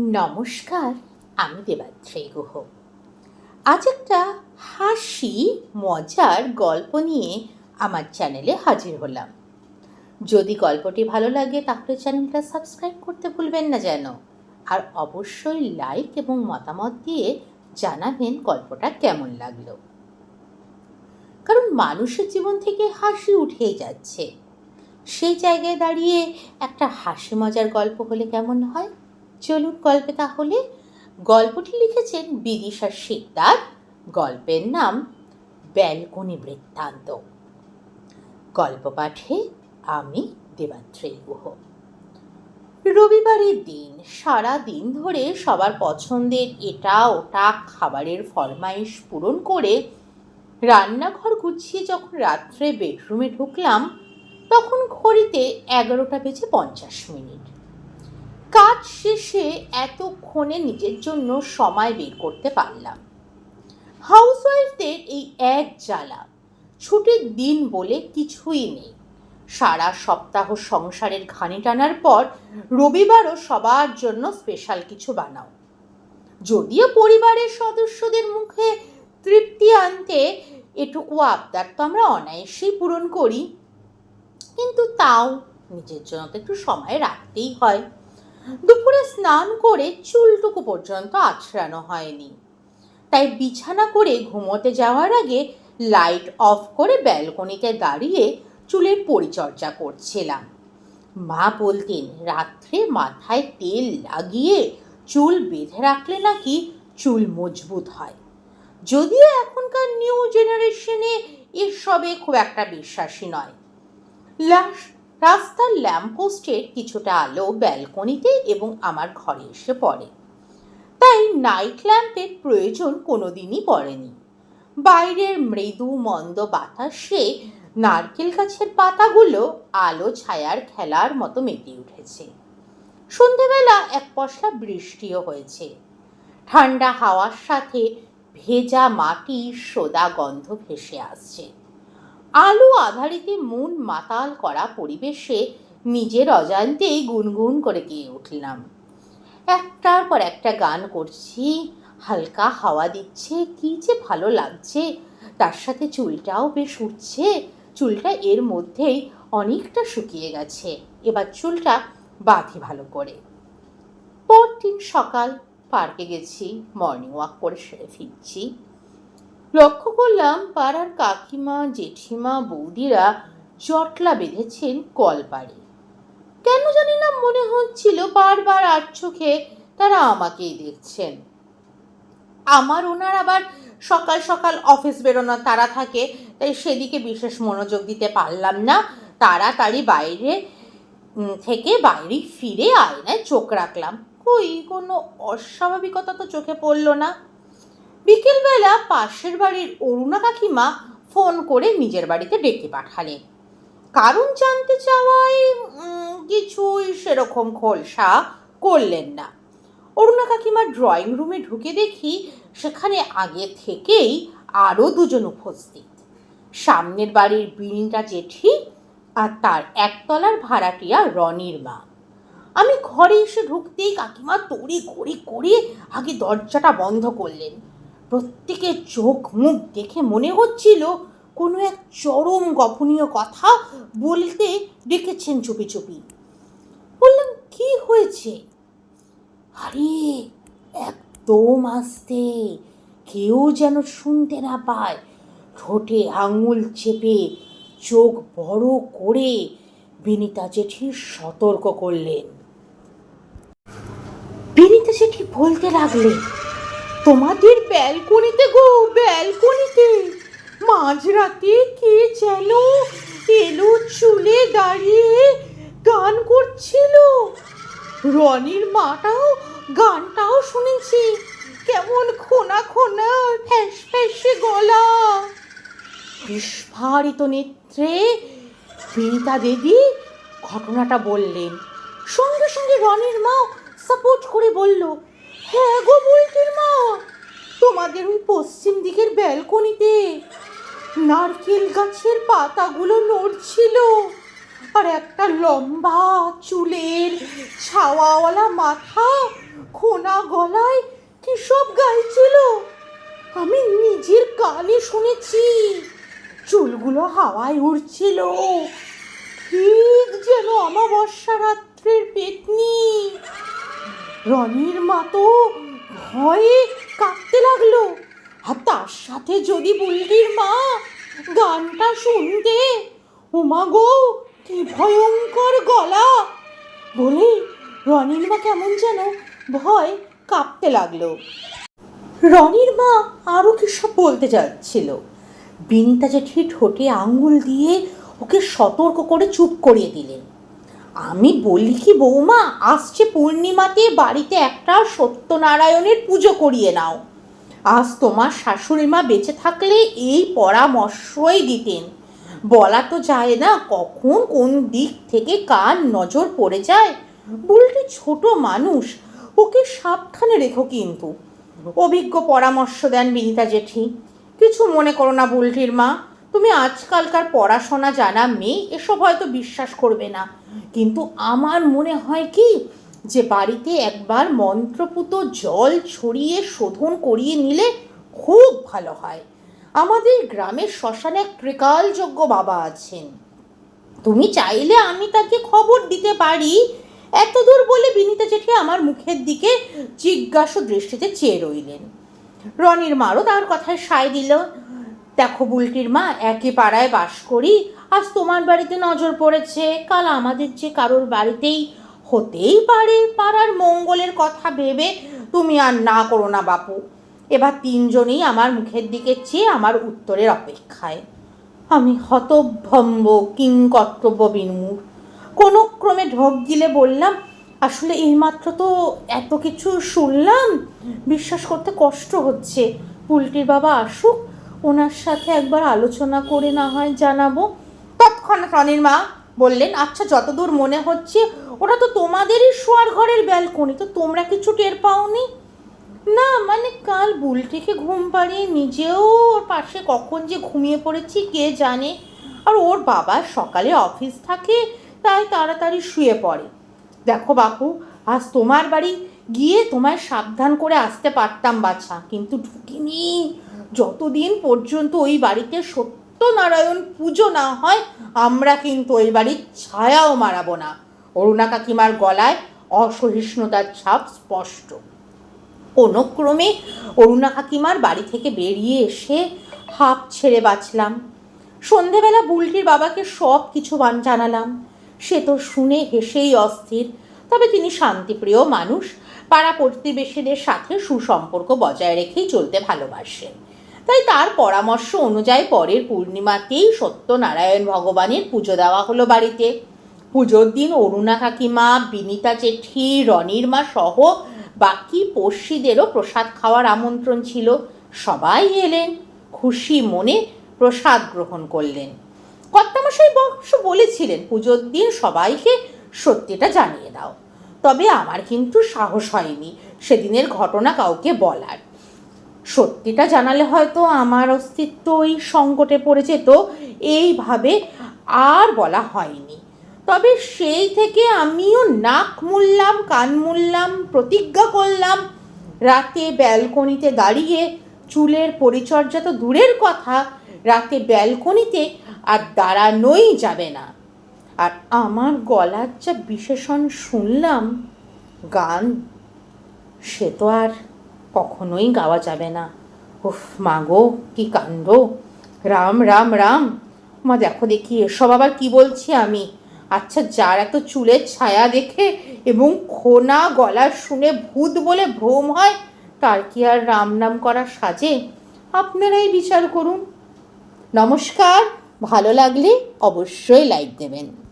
নমস্কার, আমি দেবাত্রী গুহ। আজ একটা হাসি, মজার গল্প নিয়ে আমার চ্যানেলে হাজির হলাম। যদি গল্পটি ভালো লাগে, তাহলে চ্যানেলটা সাবস্ক্রাইব করতে ভুলবেন না যেন। আর অবশ্যই লাইক এবং মতামত দিয়ে জানাবেন গল্পটা কেমন লাগল। কারণ মানুষের জীবন থেকে হাসি উঠেই যাচ্ছে। সেই জায়গায় দাঁড়িয়ে একটা হাসি মজার গল্প হলে কেমন হয়? চলুন গল্পে তাহলে। গল্পটি লিখেছেন বিদিশা শিকদার। গল্পের নাম ব্যালকনি বৃত্তান্ত। গল্প পাঠে আমি দেবাত্রী গুহ। রবিবারের দিন, সারা দিন ধরে সবার পছন্দের এটা ওটা খাবারের ফরমাইশ পূরণ করে রান্নাঘর গুছিয়ে যখন রাত্রে বেডরুমে ঢুকলাম, তখন ঘড়িতে এগারোটা বেজে পঞ্চাশ মিনিট। কাজ শেষে এতক্ষণে নিজের জন্য সময় বের করতে পারলাম। হাউসওয়াইফদের এই এক জ্বালা, ছুটির দিন বলে কিছুই নেই। সারা সপ্তাহ সংসারের ঘানি টানার পর রবিবারও সবার জন্য স্পেশাল কিছু বানাও। যদিও পরিবারের সদস্যদের মুখে তৃপ্তি আনতে এটুকু আবদার তো আমরা অনায়াসেই পূরণ করি, কিন্তু তাও নিজের জন্য তো একটু সময় রাখতেই হয়। দুপুরে স্নান করে চুলটুকু পর্যন্ত আছড়ানো হয়নি। তাই বিছানা করে ঘুমোতে যাওয়ার আগে লাইট অফ করে ব্যালকনিতে দাঁড়িয়ে চুলের পরিচর্যা করছিলাম। মা বলতেন, রাত্রে মাথায় তেল লাগিয়ে চুল বেঁধে রাখলে নাকি চুল মজবুত হয়। যদিও এখনকার নিউ জেনারেশনে এসবে খুব একটা বিশ্বাসী নয়। লাশ রাস্তার ল্যাম্পপোস্টের কিছুটা আলো ব্যালকনিতে এবং আমার ঘরে এসে পড়ে। তাই নাইট ল্যাম্পের প্রয়োজন কোনোদিনই পড়েনি। বাইরের মৃদু মন্দ বাতাসে নারকেল গাছের পাতাগুলো আলো ছায়ার খেলার মতো মেতে উঠেছে। সন্ধেবেলা এক পশলা বৃষ্টিও হয়েছে। ঠান্ডা হাওয়ার সাথে ভেজা মাটি সোদা গন্ধ ভেসে আসছে। আলো আধারিতে মন মাতাল করা পরিবেশে নিজের অজান্তেই গুনগুন করে গিয়ে উঠলাম। একটার পর একটা গান করছি, হালকা হাওয়া দিচ্ছে, কি যে ভালো লাগছে। তার সাথে চুলটাও বেশ উঠছে, চুলটা এর মধ্যেই অনেকটা শুকিয়ে গেছে। এবার চুলটা বাঁধি ভালো করে। পরদিন সকাল, পার্কে গেছি মর্নিং ওয়াক করে সেরে ফিরছি। লক্ষ্য করলাম পাড়ার কাকিমা, জেঠিমা, বৌদিরা জটলা বেঁধেছেন কলপাড়ে। কেন জানি না মনে হচ্ছিল বারবার আর চোখে তারা আমাকেই দেখছেন। আমার ওনার আবার সকাল সকাল অফিস বেরোনোর তারা থাকে, তাই সেদিকে বিশেষ মনোযোগ দিতে পারলাম না। তাড়াতাড়ি বাইরে থেকে বাইরে ফিরে আয়নায় চোখ রাখলাম। কই, কোনো অস্বাভাবিকতা তো চোখে পড়ল না। বিকেলবেলা পাশের বাড়ির অরুণা কাকিমা ফোন করে নিজের বাড়িতে ডেকে পাঠালেন। কারণ জানতে চাওয়ায় কিছুই সেরকম খোলসা করলেন না। অরুণা কাকিমা ড্রয়িং রুমে ঢুকে দেখি সেখানে আগে থেকেই আরও দুজন উপস্থিত। সামনের বাড়ির বিনিটা জেঠি আর তার একতলার ভাড়াটিয়া রনির মা। আমি ঘরে এসে ঢুকতেই কাকিমা তড়ি ঘড়ি করে আগে দরজাটা বন্ধ করলেন। প্রত্যেকের চোখ মুখ দেখে মনে হচ্ছিল কোনো এক চরম গোপনীয় কথা বলতে ডেকেছেন চুপি চুপি। বললাম কি হয়েছে? আরে, একদম আসতে। কেউ যেন শুনতে না পায়। ঠোঁটে আঙুল চেপে চোখ বড় করে বিনিতা জেঠি সতর্ক করলেন। বিনিতা জেঠি বলতে লাগলেন তোমাদের ব্যালকনিতে গো, ব্যালকনিতে। মাঝরাতে কে যেন এলো চুলে দাঁড়িয়ে গান করছিল। রনির মাটাও, গানটাও শুনেছি। কেমন খোনা খোনা, ফ্যাস ফ্যাসে গলা। বিস্ফারিত নেত্রে বিনিতা দেবী ঘটনাটা বললেন। সঙ্গে সঙ্গে রনির মাও সাপোর্ট করে বলল হ্যাঁ গো বুলটির মা, তোমাদের ওই পশ্চিম দিকের ব্যালকনিতে নারকেল গাছের পাতাগুলো নড়ছিল আর একটা লম্বা চুলের ছাওয়াওয়ালা মাথা খোনা গলায় কি সব গাইছিল? আমি নিজের কানে শুনেছি, চুলগুলো হাওয়ায় উড়ছিল। ঠিক যেন অমাবস্যা রাত্রের পেতনি। রনির মা তো ভয়ে কাঁপতে লাগল। আর তার সাথে যদি বুলটির মা গানটা শুনতে, উমা গো, কি ভয়ঙ্কর গলা। বলে রনির মা কেমন যেন ভয় কাঁপতে লাগল। রনির মা আরও কি সব বলতে যাচ্ছিল। বিনিতা জেঠি ঠোঁটে আঙুল দিয়ে ওকে সতর্ক করে চুপ করিয়ে দিলেন। আমি বলি কি বৌমা, আসছে পূর্ণিমাতে বাড়িতে একটা সত্যনারায়ণের পুজো করিয়ে নাও। আজ তোমার শাশুড়ি মা বেঁচে থাকলে এই পরামর্শই দিতেন। বলা তো যায় না কখন কোন দিক থেকে কার নজর পড়ে যায়। বুলটি ছোট মানুষ, ওকে সাবধানে রেখো কিন্তু। অভিজ্ঞ পরামর্শ দেন বিনিতা জেঠি। কিছু মনে করো না বুলটির মা। তুমি আজকালকার পড়াশোনা জানা মেয়ে, এসব হয়তো বিশ্বাস করবে না। কিন্তু আমার মনে হয় কি? যে বাড়িতে একবার মন্ত্রপুত জল ছড়িয়ে শোধন করিয়ে নিলে খুব ভালো হয়। আমাদের গ্রামের শ্মশানে এক ত্রিকালযোগ্য বাবা আছেন। তুমি চাইলে আমি তাকে খবর দিতে পারি। এত দূর বলে বিনীতা জেঠি আমার মুখের দিকে জিজ্ঞাসু দৃষ্টিতে চেয়ে রইলেন। রনির মারও তার কথায় সায় দিল দেখো বুলটির মা, একই পাড়ায় বাস করি। আজ তোমার বাড়িতে নজর পড়েছে, কাল আমাদের যে কারোর বাড়িতেই হতেই পারে পাড়ার মঙ্গলের কথা ভেবে তুমি আর না করো না বাপু। এবার তিনজনেই আমার মুখের দিকে চেয়ে আমার উত্তরের অপেক্ষায়। আমি হতভম্ব, কিংকর্তব্য বিনমূর কোনো ক্রমে ঢোক গিলে বললাম, আসলে এইমাত্র তো এত কিছু শুনলাম। বিশ্বাস করতে কষ্ট হচ্ছে। পুলটির বাবা আসুক ওনার সাথে একবার আলোচনা করে না হয় জানাব। তৎক্ষণাৎ রনির মা বললেন আচ্ছা যতদূর মনে হচ্ছে ওটা তো তোমাদেরই শোয়ার ঘরের ব্যালকনি তো তোমরা কিছু টের পাওনি? না মানে কাল বুলটিকে ঘুম পাড়িয়ে নিজেও ওর পাশে কখন যে ঘুমিয়ে পড়েছি, কে জানে? আর ওর বাবা সকালে অফিস থাকে, তাই তাড়াতাড়ি শুয়ে পড়ে। দেখো বাপু, আজ তোমার বাড়ি গিয়ে তোমায় সাবধান করে আসতে পারতাম, বাছা। কিন্তু ঢুকিনি। যতদিন পর্যন্ত ওই বাড়িতে সত্যনারায়ণ পুজো না হয়, আমরা কিন্তু ওই বাড়ির ছায়াও মারাবো না। অরুণা কাকিমার গলায় অসহিষ্ণুতার ছাপ স্পষ্ট। কোনো ক্রমে অরুণা কাকিমার বাড়ি থেকে বেরিয়ে এসে হাঁপ ছেড়ে বাঁচলাম। সন্ধেবেলা বুলটির বাবাকে সব কিছু জানালাম। সে তো শুনে হেসেই অস্থির, তবে তিনি শান্তিপ্রিয় মানুষ। পাড়া প্রতিবেশীদের সাথে সুসম্পর্ক বজায় রেখেই চলতে ভালোবাসেন। তাই তার পরামর্শ অনুযায়ী পরের পূর্ণিমাতেই সত্যনারায়ণ ভগবানের পুজো দেওয়া হলো বাড়িতে। পুজোর দিন অরুণা কাকিমা, বিনিতা জেঠি, রনির মা সহ বাকি পড়শিদেরও প্রসাদ খাওয়ার আমন্ত্রণ ছিল। সবাই এলেন, খুশি মনে প্রসাদ গ্রহণ করলেন। কর্তামশাই বংশ বলেছিলেন, পুজোর দিন সবাইকে সত্যিটা জানিয়ে দাও। তবে আমার কিন্তু সাহস হয়নি, সেদিনের ঘটনা কাউকে বলার। সত্যিটা জানালে হয়তো আমার অস্তিত্ব ওই সংকটে পড়ে যেত। এইভাবে আর বলা হয়নি। তবে সেই থেকে আমিও নাক মুললাম, কান মুললাম, প্রতিজ্ঞা করলাম, রাতে ব্যালকনিতে দাঁড়িয়ে চুলের পরিচর্যা তো দূরের কথা, রাতে ব্যালকনিতে আর দাঁড়ানোই যাবে না। আর আমার গলার যা বিশেষণ শুনলাম, গান, সে তো আর কখনোই গাওয়া যাবে না। উফ মাগো কি কাণ্ড। রাম রাম রাম। মা, দেখো দেখি, এসব আবার কি বলছি আমি? আচ্ছা যার এত চুলের ছায়া দেখে এবং খোনা গলা শুনে ভূত বলে ভ্রম হয়, তার কি আর রাম নাম করা সাজে? আপনারাই বিচার করুন। নমস্কার, ভালো লাগলে অবশ্যই লাইক দেবেন।